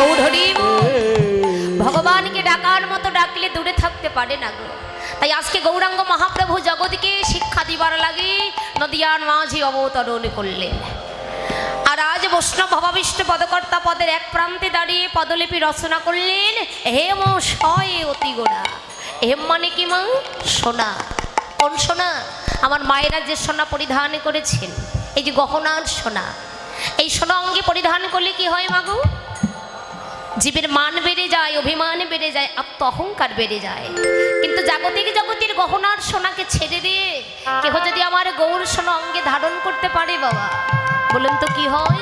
গৌর হরি ভগবানকে ডাকার মতো ডাকলে দূরে থাকতে পারে না গো। তাই আজকে গৌরাঙ্গ মহাপ্রভু জগৎকে শিক্ষা দিবার লাগি নদিয়ার মাঝি অবতরণ করলেন। আর আজ বৈষ্ণব ভবাবিষ্ট পদকর্তা পদের এক প্রান্তে দাঁড়িয়ে পদলিপি রচনা করলেন হেম শয়ে অতি গোড়া। হেম মানে কি মা? সোনা। কোন সোনা? আমার মায়েরা যে সোনা পরিধান করেছেন এই যে গহনার সোনা। এই সোনা অঙ্গে পরিধান করলে কি হয় মাগো জীবের মান বেড়ে যায়, অভিমান বেড়ে যায় আত্ম অহংকার বেড়ে যায়। কিন্তু জাগতিক জগতের গহনার সোনাকে ছেড়ে দিয়ে কেহ যদি আমার গৌর সোনা অঙ্গে ধারণ করতে পারে বাবা, বলুন তো কি হয়?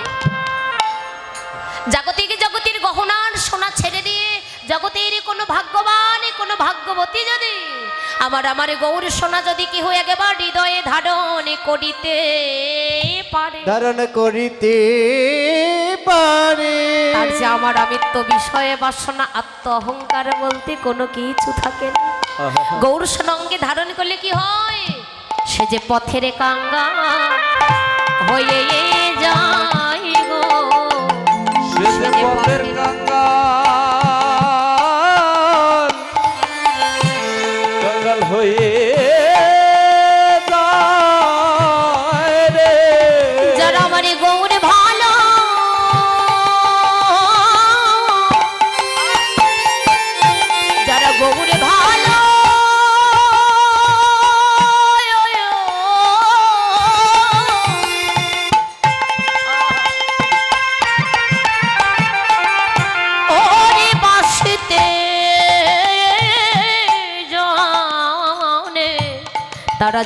জাগতিক জগতের গহনার সোনা ছেড়ে দিয়ে জগতের কোনো ভাগ্যবান, কোনো ভাগ্যবতী যদি আমার আমার গৌর সোনা যদি কেহ একবার হৃদয়ে ধারণ করিতে পারে। ধারণ করিতে পারে। তার যে আমার আমিত্ব বিষয়ে বাসনা আত্ম অহংকার বলতে কোনো কিছু থাকে না। গৌর সঙ্গে ধারণ করলে কি হয়? সে যে পথের কাঙ্গা হয়ে যায় গো। সে যে পথের কাঙ্গাল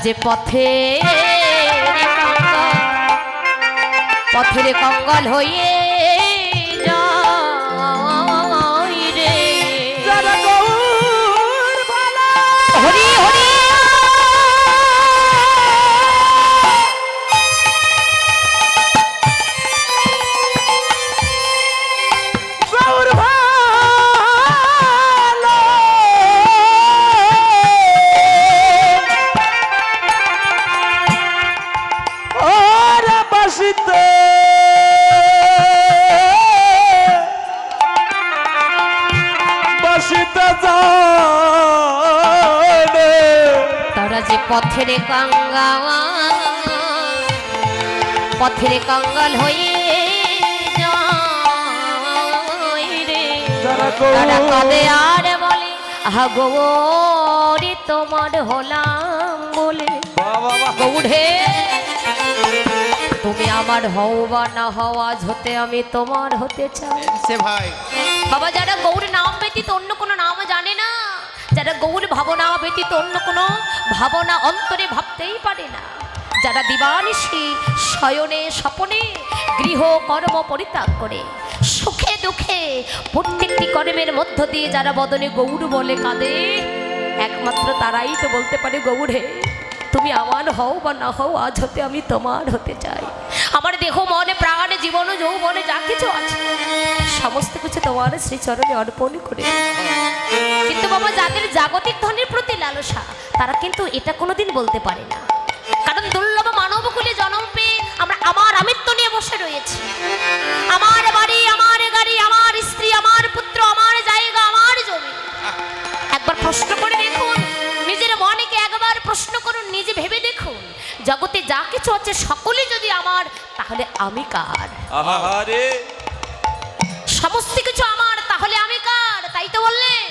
যে পথে পথের কঙ্গল হয়ে পথের কঙ্গাল পথের কঙ্গাল হয়ে তারা কবে আর বলে আহা গৌরী তোমার হলাম বলে। গৌড়ে তুমি আমার হও বা না হও আজ হতে আমি তোমার হতে চাই। সে ভাই। বাবা যারা গৌর নাম ব্যতীত অন্য কোনো নাম জানে না। যারা গৌর ভাবনা ব্যতীত অন্য কোনো ভাবনা অন্তরে ভাবতেই পারে না। যারা দিবানিশি, শয়নে, স্বপনে, গৃহ কর্ম পরিত্যাগ করে, সুখে দুঃখে প্রত্যেকটি কর্মের মধ্য দিয়ে যারা বদনে গৌর বলে কাঁদে, একমাত্র তারাই তো বলতে পারে গৌড়ে। তুমি আমার হও বা না হও, আজ হতে আমি তোমার হতে চাই। আমার দেহ, মনে, প্রাণে, জীবন, যৌবনে, যা কিছু আছে, সমস্ত কিছু তোমার শ্রীচরণে অর্পণ করে কিন্তু বাবা, যাদের জাগতিক ধনের প্রতি লালসা, তারা কিন্তু এটা কোনোদিন বলতে পারে না। কারণ দুর্লভ মানবকুলে জন্ম পেয়ে আমরা আমার আমিত্ব নিয়ে বসে রয়েছি। আমার বাড়ি, আমার গাড়ি, আমার স্ত্রী, আমার পুত্র যা কিছু আছে সকলে যদি আমার তাহলে আমি কার? আহারে সমস্ত কিছু আমার তাহলে আমি কার? তাই তো বললেন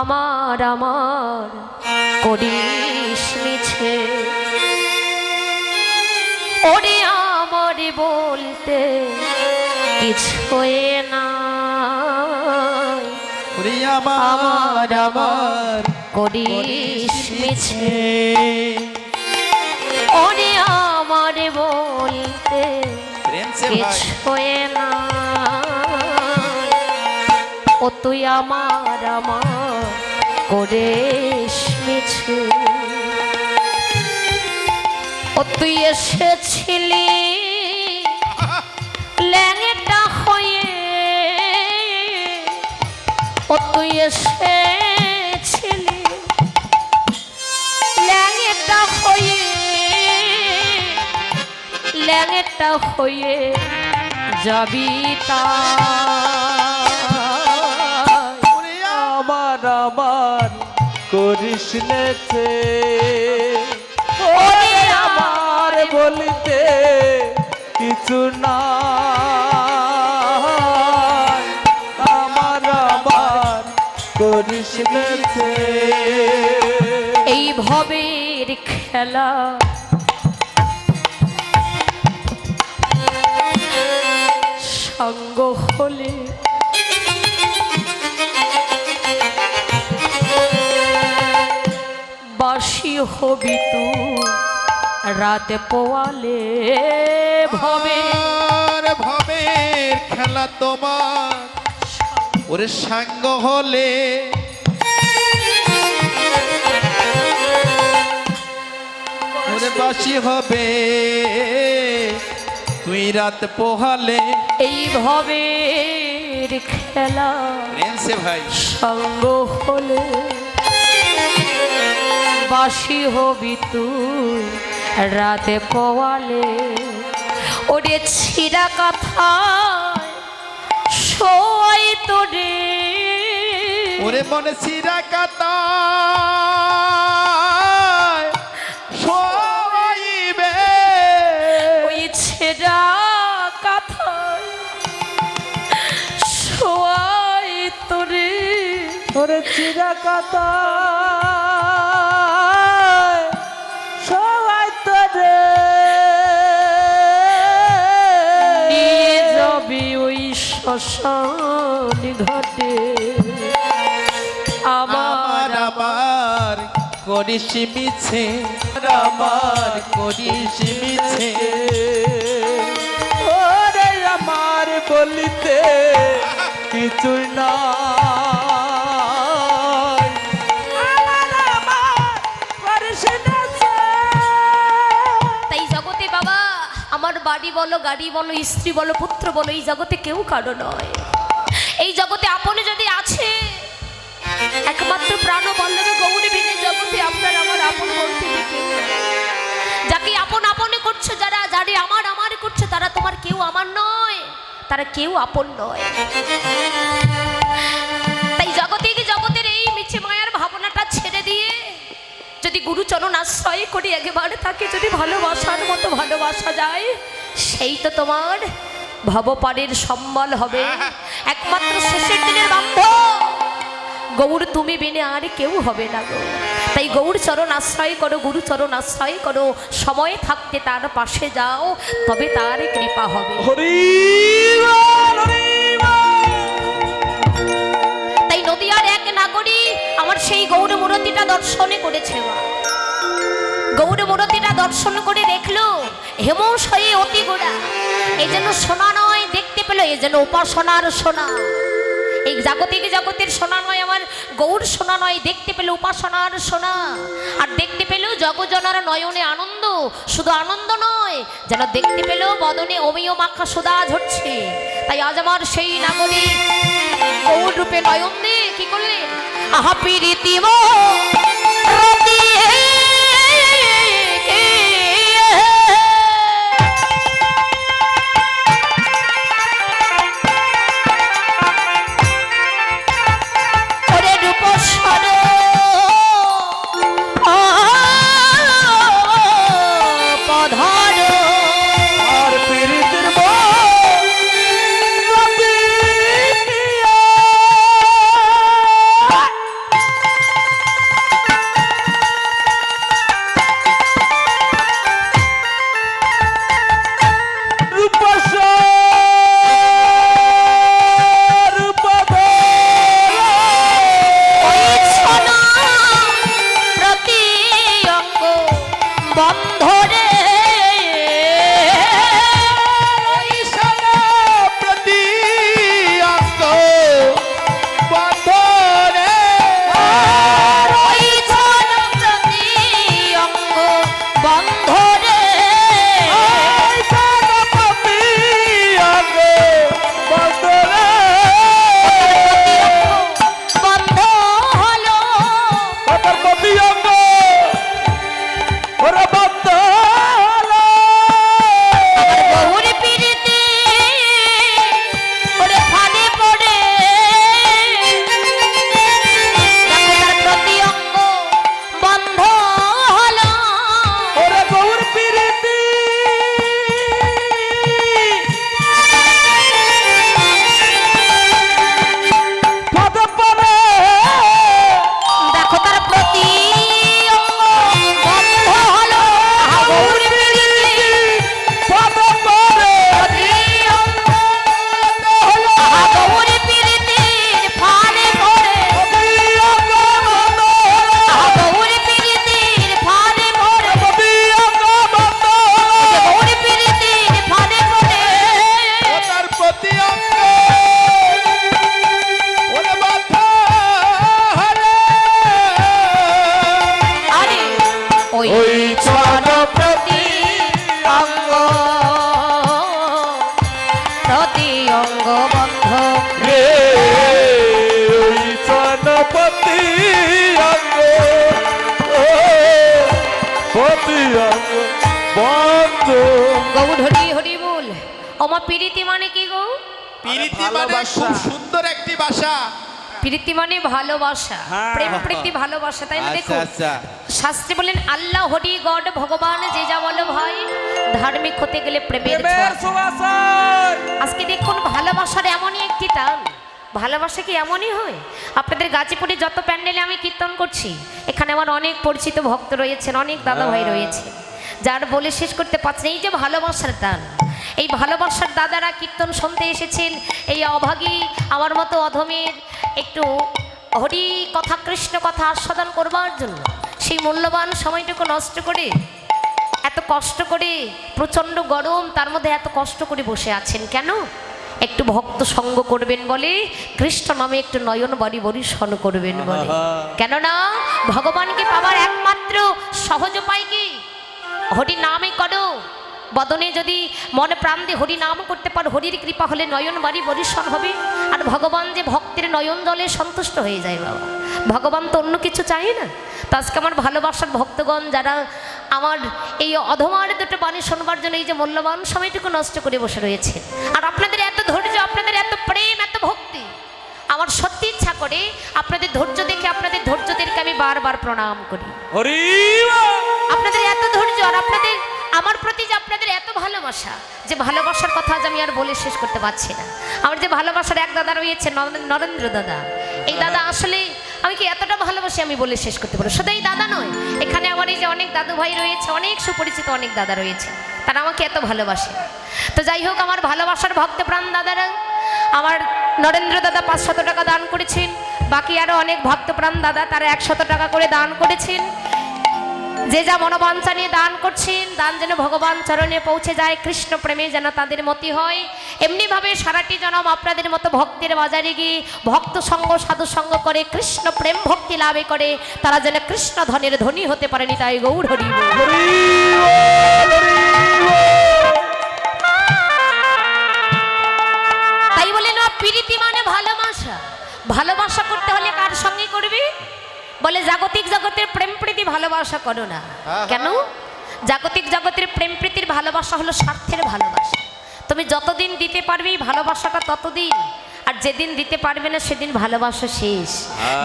আমার আমার করিস মিছে। ওরে আমার বলতে কিছুই না ওরে আমার আমার করিস মিছে। ওরে আমার বলতে সে না। ও তুই আমার আমার করিস মিছে। ও তুই এসেছিলি ল্যাংটা হয়ে। ও তুই এসেছিলি ল্যাংটা হয়ে যাবি আমার আমার করিস নেছে আমার বলিতে কিছু না আমার আমার করিস নেছে এই ভবের খেলা হলে। বাসি হবি তু রাতে পোয়ালে ভবে। ভবের খেলা তোমার। ওরে সাঙ্গ হলে। ওরে বাসি হবে। তুই রাত পোহালে এই ভবের খেলা প্রেমসে ভাই। সঙ্গ হলে বাসি হবি তুই রাতে পোয়ালে ওরে ছিড়া কথা সই তোরে। ওরে মনে সিরা কাতা ওরে চিরা কাতা সবাই তোরে নিয়ে যাবি ওই শ্মশান ঘাটে। আমার আমার করিস মিছে, আমার করিস মিছে। ওরে আমার বলিতে কিছু না বাড়ি বলো, গাড়ি বলো, স্ত্রী বলো, পুত্র বলো, এই জগতে কেউ কারও নয় এই জগতে আপনি যদি আছে, একমাত্র প্রাণ বল্লভে গৌরী বিনে জগতে আপনার, আমার আপন বলতে। যাকে আপন আপনে করছ যারা, যারে আমার আমার করছ, তারা তোমার কেউ আমার নয়, তারা কেউ আপন নয় তাই জগতে কি জগতের এই মিছে মায়ার ভাবনাটা ছেড়ে দিয়ে, যদি গুরুচরণ আশ্রয় করি, একেবারে তাকে যদি ভালোবাসার মতো ভালোবাসা যায় সেই তো তোমার ভবপারের সম্বল হবে। একমাত্র শেষের দিনের বান্ধব গৌর তুমি বিনে আর কেউ হবে না গো। তাই গৌর চরণ আশ্রয় করো গুরু চরণ আশ্রয় করো। সময় থাকতে তার পাশে যাও তবে তার কৃপা হবে। তাই নদীয়ার এক নাগরী আমার সেই গৌর মূর্তিটা দর্শনে করেছে মা। গৌর মূর্তিটা দর্শন করে দেখল হেমস হয়ে অতি গোড়া। এই যেন সোনা নয়, দেখতে পেল এই জন্য উপাসনার সোনা। এই জাগতিক জগতের সোনা নয়, আমার গৌর সোনা নয়, দেখতে পেল উপাসনার সোনা। আর দেখতে পেল জগজনার নয়নে আনন্দ, শুধু আনন্দ নয়, যেন দেখতে পেল বদনে অমিয় মাখা সুদা ঝরছে। তাই আজ আমার সেই নাগরিক গৌর রূপে নয়ন দিয়ে কি করলেন? আহা প্রীতিম প্রীতি মানে ভালোবাসা। হ্যাঁ। প্রেম প্রীতি ভালোবাসা তাই না আচ্ছা দেখো আচ্ছা। শাস্ত্রে বলেন আল্লাহ হরি গড ভগবান যে যা বলো ভাই ধার্মিক হতে গেলে প্রেমের আজকে দেখুন ভালোবাসার এমনই একটি টান। ভালোবাসা কি এমনই হয়? আপনাদের গাজীপুরে যত প্যান্ডেলে আমি কীর্তন করছি এখানে আমার অনেক পরিচিত ভক্ত রয়েছেন অনেক দাদা ভাই রয়েছে। যার বলে শেষ করতে পারছেন এই যে ভালোবাসার টান এই ভালোবাসার দাদারা কীর্তন শুনতে এসেছেন। এই অভাগী আমার মতো অধমের একটু হরি কথা কৃষ্ণ কথা আস্বাদন করবার জন্য। সেই মূল্যবান সময়টুকু নষ্ট করে এত কষ্ট করে প্রচণ্ড গরম তার মধ্যে এত কষ্ট করে বসে আছেন কেন? একটু ভক্ত সঙ্গ করবেন বলে কৃষ্ণ নামে একটু নয়ন বাড়ি বরিশন করবেন বলে। কেননা ভগবানকে পাওয়ার একমাত্র সহজ উপায় কি? হরি নামে করো। বদনে যদি মনে প্রাণ দিয়ে হরি নাম করতে পারো হরির কৃপা হলে নয়ন বাড়ি বরিশন হবে। আর ভগবান যে ভক্তের নয়ন জলে সন্তুষ্ট হয়ে যায় বাবা। ভগবান তো অন্য কিছু চাই না। তো আজকে আমার ভালোবাসার ভক্তগণ যারা আমার এই অধমার দুটো বাণী শোনবার জন্য এই যে মূল্যবান সময়টুকু নষ্ট করে বসে রয়েছে। আর আপনাদের এত ধৈর্য আপনাদের এত প্রেম এত ভক্তি আমার সত্যি ইচ্ছা করে আপনাদের ধৈর্য দেখে আপনাদের ধৈর্যদেরকে আমি বারবার প্রণাম করি। আপনাদের এত ধৈর্য আর আপনাদের আমার প্রতি যে আপনাদের এত ভালোবাসা যে ভালোবাসার কথা আজ আমি আর বলে শেষ করতে পারছি না। আমার যে ভালোবাসার এক দাদা রয়েছে নরেন্দ্র দাদা এই দাদা আসলে আমি কি এতটা ভালোবাসি আমি বলে শেষ করতে পারব শুধু এই দাদা নয় এখানে আমার এই যে অনেক দাদু ভাই রয়েছে অনেক সুপরিচিত অনেক দাদা রয়েছে তারা আমাকে এত ভালোবাসে। তো যাই হোক আমার ভালোবাসার ভক্ত প্রাণ দাদারা আমার নরেন্দ্র দাদা পাঁচশত টাকা দান করেছেন বাকি আরও অনেক ভক্তপ্রাণ দাদা তারা একশত টাকা করে দান করেছেন। যে যা মনোবাঞ্ছা নিয়ে দান করছেন, দান যেন ভগবান চরণে পৌঁছে যায়, কৃষ্ণ প্রেমে যেন তাদের মতি হয়। এমনিভাবে সারাটি জনম আপনাদের মতো ভক্তের বাজারে গিয়ে ভক্ত সঙ্গ, সাধু সঙ্গ করে, কৃষ্ণ প্রেম ভক্তি লাভে করে, তারা যেন কৃষ্ণ ধনের ধনী হতে পারেনি তাই গৌর হরি তাই বলে না, প্রীতি মানে ভালোবাসা। ভালোবাসা করতে হলে কার সঙ্গে বলে জাগতিক জগতের প্রেম প্রীতি ভালোবাসা করো না। কেন? জাগতিক জগতের প্রেম প্রীতির ভালোবাসা হলো স্বার্থের ভালোবাসা। তুমি যতদিন দিতে পারবে এই ভালোবাসাটা ততদিন আর যেদিন দিতে পারবে না সেদিন ভালোবাসা শেষ।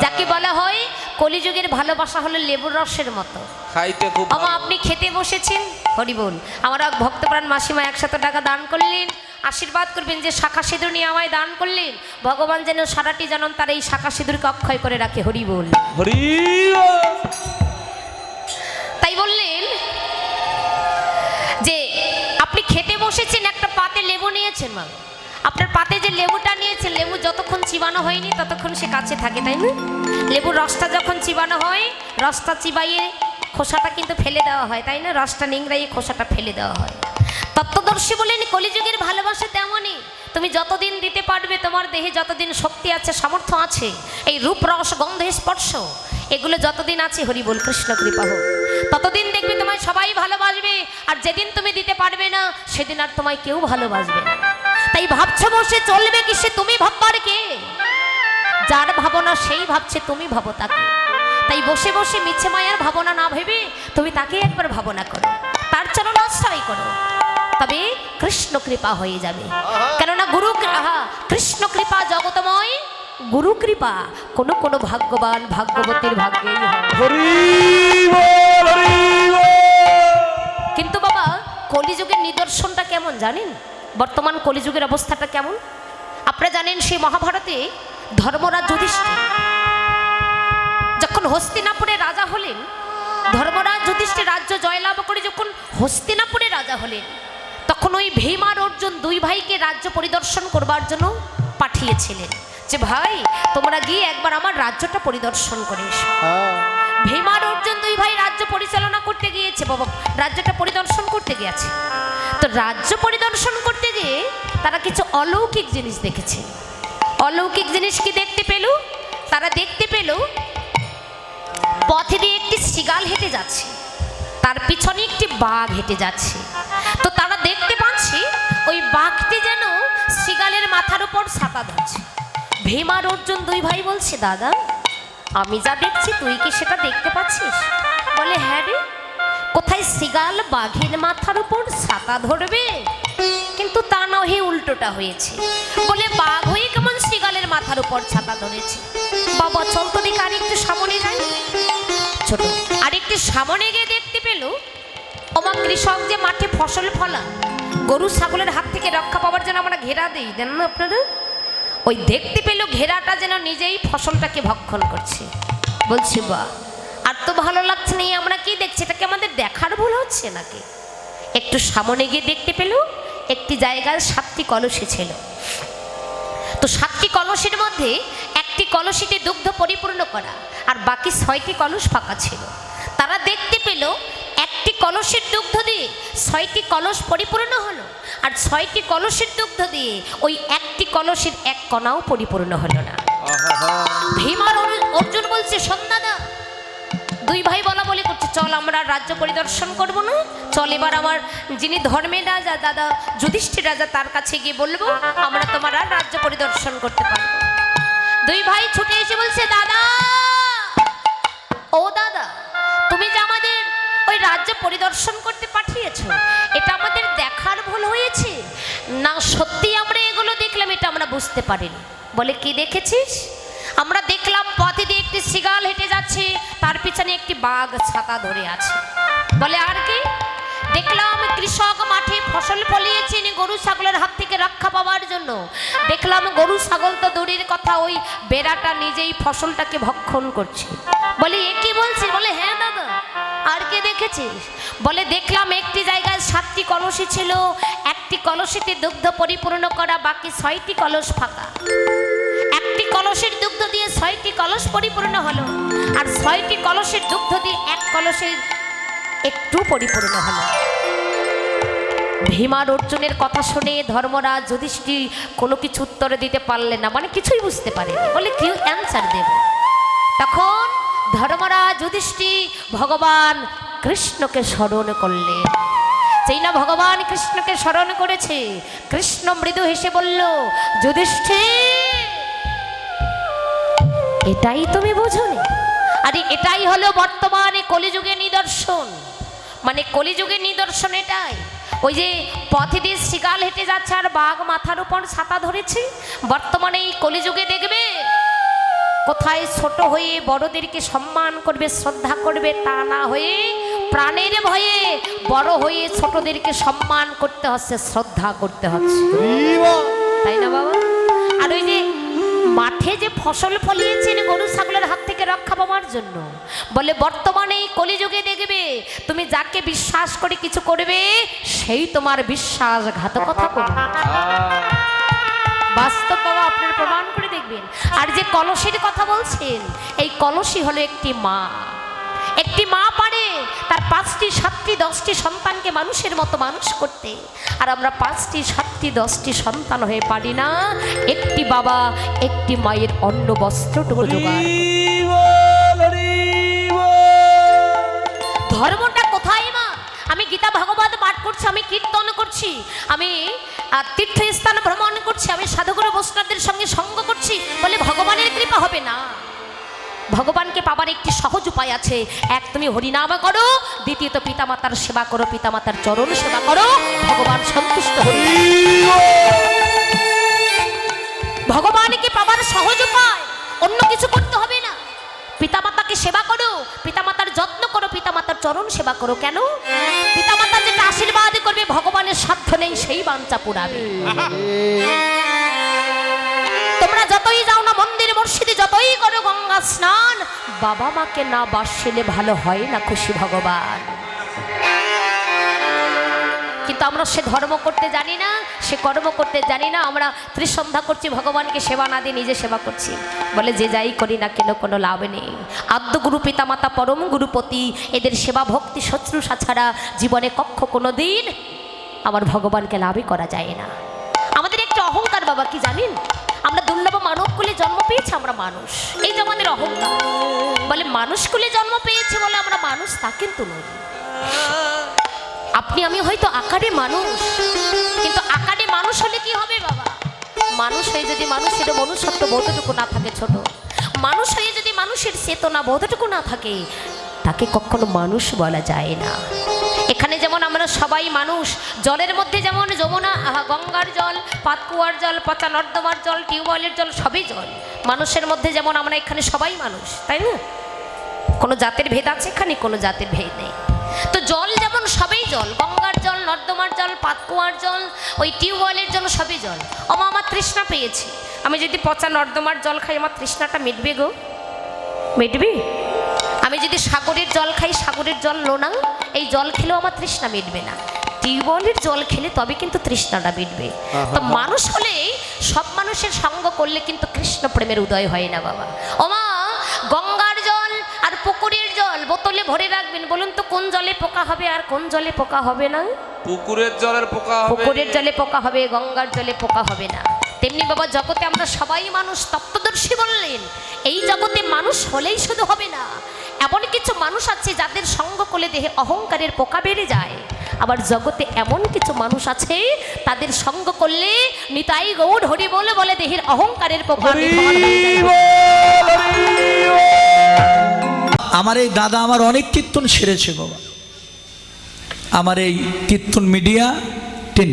যাকে বলা হয় কলিযুগের ভালোবাসা হলো লেবুর রসের মতো। খাইতে খুব আমা আপনি খেতে বসেছেন? হরি বল। আমার ভক্তপ্রাণ মাসিমা একশত টাকা দান করলেন। আশীর্বাদ করবেন যে শাখা সিঁদুর নিয়ে আমায় দান করলেন। ভগবান যেন সারাটি জনম তার এই শাখা সিঁদুরকে অক্ষয় করে রাখে হরি বল। হরি তাই বললেন যে আপনি খেতে বসেছেন একটা পাতে লেবু নিয়েছেন মা। আপনার পাতে যে লেবুটা নিয়েছেন লেবু যতক্ষণ চিবানো হয়নি ততক্ষণ সে কাছে থাকে তাই না? লেবুর রসটা যখন চিবানো হয় রসটা চিবাইয়ে খোসাটা কিন্তু ফেলে দেওয়া হয় তাই না? রসটা নিংড়াইয়ে খোসাটা ফেলে দেওয়া হয়। তত্ত্বদর্শী বলেন, কলিযুগের ভালোবাসা তেমনই। তুমি যতদিন দিতে পারবে, তোমার দেহে যতদিন শক্তি আছে, সামর্থ্য আছে, এই রূপ, রস, গন্ধ, স্পর্শ, এগুলো যতদিন আছে, হরি বল, কৃষ্ণ কৃপা হোক। ততদিন দেখবে তোমায় সবাই ভালোবাসবে, আর যেদিন তুমি দিতে পারবে না, সেদিন আর তোমায় কেউ ভালোবাসবে না। তাই ভাবছ বসে, চলবে কি সে তুমি ভাববার কে? যার ভাবনা সেই ভাবছে, তুমি ভাবো তাকে। তাই বসে বসে মিছে মায়ার ভাবনা না ভেবে, তুমি তাকে একবার ভাবনা করো। তার চরণ আশ্রয় করো। তবে কৃষ্ণ কৃপা হয়ে যাবে। কেননা গুরু কৃষ্ণ কৃপা জগতময় গুরু কৃপা কোন কোন ভাগ্যবান ভাগ্যবতীর ভাগ্যেই হরি বল হরি বল কিন্তু বাবা কলিযুগের নিদর্শনটা কেমন জানেন? বর্তমান কলিযুগের অবস্থাটা কেমন? আপনারা জানেন সেই মহাভারতে ধর্মরাজ যুধিষ্ঠির যখন হস্তিনাপুরে রাজা হলেন ধর্মরাজ যুধিষ্ঠির রাজ্য জয়লাভ করে যখন হস্তিনাপুরে রাজা হলেন তখন ওই ভীম আর অর্জুন দুই ভাইকে রাজ্য পরিদর্শন করবার জন্য পাঠিয়েছিলেন। যে ভাই তোমরা গিয়ে একবার আমার রাজ্যটা পরিদর্শন করে এসো। ভীমার অর্জুন দুই ভাই রাজ্য পরিচালনা করতে গিয়েছে বাবা রাজ্যটা পরিদর্শন করতে গিয়েছে। তো রাজ্য পরিদর্শন করতে গিয়ে তারা কিছু অলৌকিক জিনিস দেখেছে। অলৌকিক জিনিস কি দেখতে পেল? তারা দেখতে পেল পথে দিয়ে একটি শিগাল হেঁটে যাচ্ছে। তার পিছনে একটি বাঘ হেঁটে যাচ্ছে। মাথার উপর ছাতা ধরছে। ভীমার অর্জুন দুই ভাই বলছে, দাদা, আমি যা দেখছি, তুই কি সেটা দেখতে পাচ্ছিস? বলে হ্যাঁ রে। কোথায় সিগাল বাঘের মাথার উপর ছাতা ধরবে? কিন্তু তা না হয়ে উল্টোটা হয়েছে। বলে, বাঘ হয়ে কেমন শ্রীগালের মাথার উপর ছাতা ধরেছে? বাবা, চল তো দেখে আরেকটু সামনে যাই। ছোট, আরেকটু সামনে গিয়ে দেখতে পেল? আমার কৃষক যে মাঠে ফসল ফলান গরু ছাগলের হাত থেকে রক্ষা পাওয়ার জন্য আমরা ঘেরা দিই দেন না আপনারা? ওই দেখতে পেল ঘেরাটা যেন নিজেই ফসলটাকে ভক্ষণ করছে। বলছি বা আর তো ভালো লাগছে না আমরা কি দেখছি? এটাকে আমাদের দেখার ভুল হচ্ছে নাকি? একটু সামনে গিয়ে দেখতে পেল, একটি জায়গায় সাতটি কলসি ছিল। তো সাতটি কলসের মধ্যে একটি কলসিতে দুগ্ধ পরিপূর্ণ করা, আর বাকি ছয়টি কলস ফাঁকা ছিল। তারা দেখতে পেল কলসের দুগ্ধ দিয়ে ছয়টি কলস পরিপূর্ণ হলো আর ছয়টি কলসের দুগ্ধ দিয়ে ওই একটি কলসের এক কণাও পরিপূর্ণ হলো না। ভীমার অর- অর্জুন বলছে সন্ধ্যাদা দুই ভাই বলা বলি করছে চল আমরা রাজ্য পরিদর্শন করব না চল এবার আমার যিনি ধর্মের রাজা দাদা যুধিষ্ঠির রাজা তার কাছে গিয়ে বলব আমরা তোমার আর রাজ্য পরিদর্শন করতে পারব দুই ভাই ছুটে এসে বলছে দাদা পরিদর্শন করতে পাঠিয়েছো, এটা আমাদের দেখার ভুল হয়েছে? না, সত্যি আমরা এগুলো দেখলাম, এটা আমরা বুঝতে পারিনি। বলে, কি দেখেছিস? আমরা দেখলাম পথে দিয়ে একটি সিগাল হেঁটে যাচ্ছে, তার পিছনে একটি বাঘ ছাতা ধরে আছে। বলে, আর কি? দেখলাম কৃষক মাঠে ফসল ফলিয়েছেন গরু ছাগলের হাত থেকে রক্ষা পাওয়ার জন্য। দেখলাম গরু ছাগল তো দূরের কথা, ওই বেড়াটা নিজেই ফসলটাকে ভক্ষণ করছে। বলে, এ কি বলছে বলে হ্যাঁ দাদা আর কে দেখেছিস বলে, দেখলাম একটি জায়গায় সাতটি কলসি ছিল। একটি কলসিতে দুগ্ধ পরিপূর্ণ করা, বাকি ছয়টি কলস ফাঁকা। একটি কলসের দুগ্ধ দিয়ে ছয়টি কলস পরিপূর্ণ হলো, আর ছয়টি কলসের দুগ্ধ দিয়ে এক কলসের একটু পরিপূর্ণ হলো। ভীমার অর্জুনের কথা শুনে ধর্মরাজ যুধিষ্ঠির কোনো কিছু উত্তর দিতে পারলেন না মানে কিছুই বুঝতে পারেনি। বলে, কি অ্যান্সার দেব? তখন ধর্মরাজ যুধিষ্ঠি, ভগবান কৃষ্ণকে স্মরণ করলেন সেই না ভগবান কৃষ্ণকে স্মরণ করেছে। কৃষ্ণ মৃদু হেসে বলল, যুধিষ্ঠি! এটাই তুমি বোঝনি? আরে, এটাই হলো বর্তমানে কলিযুগের নিদর্শন। মানে কলিযুগের নিদর্শন এটাই। ওই যে পথে দিয়ে শিকাল হেঁটে যাচ্ছে আর বাঘ মাথার উপর ছাতা ধরেছে। বর্তমানে এই কলিযুগে দেখবে কোথায় ছোট হয়ে বড়দেরকে সম্মান করবে শ্রদ্ধা করবে তা না হয়ে প্রাণের ভয়ে বড় হয়ে ছোটদেরকে সম্মান করতে হচ্ছে শ্রদ্ধা করতে হচ্ছে। তাই না বাবা? আর ওই যে মাঠে যে ফসল ফলিয়েছেন গরু ছাগলের হাত থেকে রক্ষা পাওয়ার জন্য বলে বর্তমানে এই কলিযুগে দেখবে তুমি যাকে বিশ্বাস করে কিছু করবে সেই তোমার বিশ্বাসঘাতকতা করবে। বাস্তব বাবা আপনারা প্রমাণ করে দেখবেন। আর যে কলসির কথা বলছেন এই কলসি হলো একটি মা। একটি মা পারে তার পাঁচটি সাতটি দশটি সন্তানকে মানুষের মতো মানুষ করতে। আর আমরা পাঁচটি সাতটি দশটি সন্তান হয়ে পারি না। একটি বাবা একটি মায়ের অন্ন বস্ত্রটুকু জোগাড় করছি, আমি তীর্থস্থান ভ্রমণ করছি, আমি সাধুগুরু বৈষ্ণবদের সঙ্গে সঙ্গ করছি, বলে ভগবানের কৃপা হবে না। ভগবানকে পাবার একটি সহজ উপায় আছে। এক, তুমি হরিনাম করো, দ্বিতীয়ত পিতামাতার সেবা করো, পিতামাতার চরণ সেবা করো, ভগবান সন্তুষ্ট হয়ে ভগবানকে পাবার সহজ উপায়, অন্য কিছু করতে হবে পিতামাতাকে সেবা করো। পিতামাতার যত্ন করো, পিতামাতার চরণ সেবা করো কেন? পিতামাতা যেটা আশীর্বাদ করবে, ভগবানের সাধ্য নেই, সেই বাঞ্চা পুরাবে তোমরা যতই যাও না মন্দির মসজিদে, যতই করো গঙ্গা স্নান, বাবা মাকে না বাসলে ভালো হয় না খুশি ভগবান। কিন্তু আমরা সে ধর্ম করতে জানি না, সে কর্ম করতে জানি না, আমরা ত্রিসন্ধ্যা করছি, ভগবানকে সেবা না দিয়ে নিজে সেবা করছি। বলে যে যাই করি না কেন, কোনো লাভ নেই। আদ্য গুরু পিতামাতা পরম গুরুপতি, এদের সেবা ভক্তি শত্রুষা ছাড়া জীবনে কক্ষ কোনো দিন আমার ভগবানকে লাভই করা যায় না। আমাদের একটা অহংকার বাবা, কি জানেন? আমরা দুর্লভ মানব কুলে জন্ম পেয়েছি, আমরা মানুষ। এই যে আমাদের অহংকার। বলে মানুষ কুলে জন্ম পেয়েছে বলে আমরা মানুষ, তা কিন্তু নই আপনি, আমি হয়তো আকারে মানুষ, কিন্তু আকারে মানুষ হলে কি হবে বাবা? মানুষ হয়ে যদি মানুষের মনুষ্যত্ব বোধটুকু না থাকে ছোট, মানুষ হয়ে যদি মানুষের চেতনা বোধটুকু না থাকে, তাকে কখনো মানুষ বলা যায় না। এখানে যেমন আমরা সবাই মানুষ, জলের মধ্যে যেমন যমুনা গঙ্গার জল, পাতকুয়ার জল পচা নর্দমার জল, টিউবওয়েলের জল, সবই জল। মানুষের মধ্যে যেমন আমরা এখানে সবাই মানুষ, তাই না? কোনো জাতের ভেদ আছে এখানে? কোনো জাতের ভেদ নেই। তো জল সবই জল। গঙ্গার জল নর্দমার জল পাতকুয়ার জল ওই টিউবওয়েলের জল সবই জল। আমা আমার তৃষ্ণা পেয়েছি। আমি যদি পচা নর্দমার জল খাই আমার তৃষ্ণাটা মিটবে গো। মিটবে? আমি যদি সাগরের জল খাই সাগরের জল লোনা এই জল খেলেও আমার তৃষ্ণা মিটবে না। টিউবওয়েলের জল খেলে তবে কিন্তু তৃষ্ণাটা মিটবে। তো মানুষ হলে সব মানুষের সঙ্গ করলে কিন্তু কৃষ্ণ প্রেমের উদয় হয় না বাবা। ওমা গঙ্গার জল আর পুকুরের জল বোতলে ভরে রাখবেন। বলুন তো কোন জলে পোকা হবে আর কোন জলে পোকা হবে না? পুকুরের জলের পোকা হবে। পুকুরের জলে পোকা হবে গঙ্গার জলে পোকা হবে না। তেমনি বাবা জগতে আমরা সবাই মানুষ তত্ত্বদর্শী বললেন এই জগতে মানুষ হলেই শুধু হবে না। এমন কিছু মানুষ আছে যাদের সঙ্গ করলে দেহে অহংকারের পোকা বেড়ে যায়। আবার জগতে এমন কিছু মানুষ আছে তাদের সঙ্গ করলে নিতাই গৌড় হরি বলে বলে দেহের অহংকারের পোকা যায়। আমার এই দাদা আমার অনেক কীর্তন সেরেছে বাবা। আমার এই কীর্তন মিডিয়া টেন।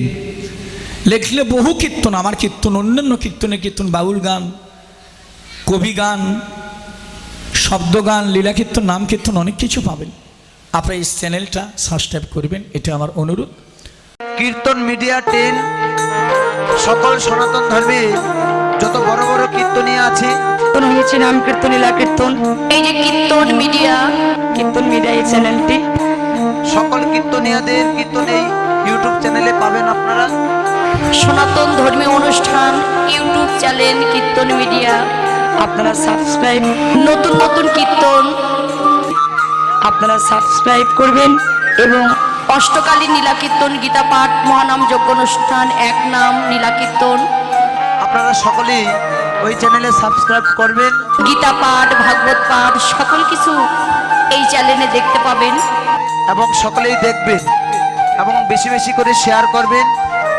লেখলে বহু কীর্তন, আমার কীর্তন, অন্যান্য কীর্তনে কীর্তন, বাউল গান, কবি গান, শব্দ গান, লীলা কীর্তন, নাম কীর্তন, অনেক কিছু পাবেন। আপনার এই চ্যানেলটা সাবস্ক্রাইব করবেন, এটা আমার অনুরোধ। কীর্তন মিডিয়া টেন, সকল সনাতন ধর্মে যত বড় বড় কীর্তনীয় আছে কীর্তন হয়েছে নাম কীর্তন লীলা কীর্তন। এই যে কীর্তন মিডিয়া। কীর্তন মিডিয়া এই চ্যানেলটি। সকল কীর্তনীয়দের কীর্তন এই ইউটিউব চ্যানেলে পাবেন আপনারা। সনাতন ধর্মীয় অনুষ্ঠান ইউটিউব চ্যানেল কীর্তন মিডিয়া। আপনারা সাবস্ক্রাইব নতুন নতুন কীর্তন। আপনারা সাবস্ক্রাইব করবেন এবং অষ্টকালী নীলা কীর্তন গীতা পাঠ মহানাম যজ্ঞ অনুষ্ঠান এক নাম নীলা কীর্তন। আপনারা সকলেই ওই চ্যানেলে সাবস্ক্রাইব করবেন। গীতা পাঠ ভাগবত পাঠ সকল কিছু এই চ্যানেলে দেখতে পাবেন। এবং সকলেই দেখবেন এবং বেশি বেশি করে শেয়ার করবেন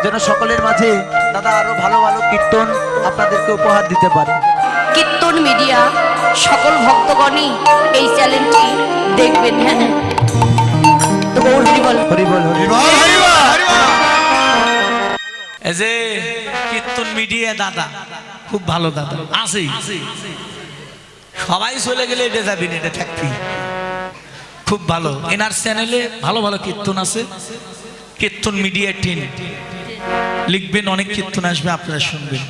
যেন সকলের মাঝে দাদা আরও ভালো ভালো কীর্তন আপনাদেরকে উপহার দিতে পারে। কীর্তন মিডিয়া সকল ভক্তগণই এই চ্যানেলটি দেখবেন হ্যাঁ। তো গৌর হরি বল। হরি বল হরি বল। এই যে কীর্তন মিডিয়া দাদা। খুব ভালো দাদা। আসেই সবাই চলে গেলে এটা যাবি এটা থাকবি খুব ভালো। এনার চ্যানেলে ভালো ভালো কীর্তন আছে। কীর্তন মিডিয়া টিন লিখবেন, অনেক কীর্তন আসবে, আপনারা শুনবেন।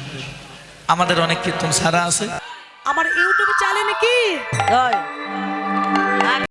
আমাদের অনেক কীর্তন সারা আছে। আমার ইউটিউব চ্যানেলে কি?